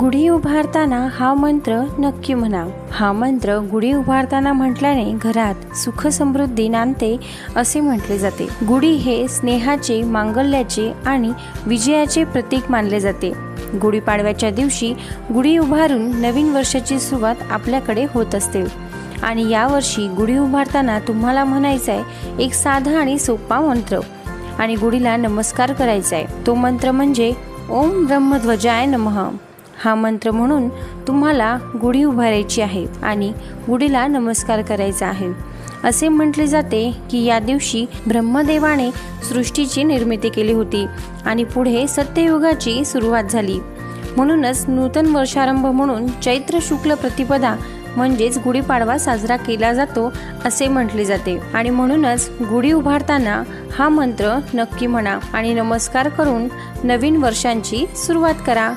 गुढी उभारताना हा मंत्र नक्की म्हणा हा मंत्र गुढी उभारताना म्हटल्याने घरात सुख समृद्धी नांदते असे म्हटले जाते. गुढी हे स्नेहाचे मांगल्याचे आणि विजयाचे प्रतीक मानले जाते. गुढीपाडव्याच्या दिवशी गुढी उभारून नवीन वर्षाची सुरुवात आपल्याकडे होत असते. आणि यावर्षी गुढी उभारताना तुम्हाला म्हणायचा आहे एक साधा आणि सोपा मंत्र. आणि गुढीला नमस्कार करायचा आहे तो मंत्र म्हणजे ओम ब्रह्मध्वजाय नमः. हा मंत्र म्हणून तुम्हाला गुढी उभारायची आहे आणि गुढीला नमस्कार करायचा आहे. असे म्हटले जाते की या दिवशी ब्रह्मदेवाने सृष्टीची निर्मिती केली होती आणि पुढे सत्ययुगाची सुरुवात झाली. म्हणूनच नूतन वर्षारंभ म्हणून चैत्र शुक्ल प्रतिपदा म्हणजेच गुढीपाडवा साजरा केला जातो असे म्हटले जाते. आणि म्हणूनच गुढी उभारताना हा मंत्र नक्की म्हणा आणि नमस्कार करून नवीन वर्षांची सुरुवात करा.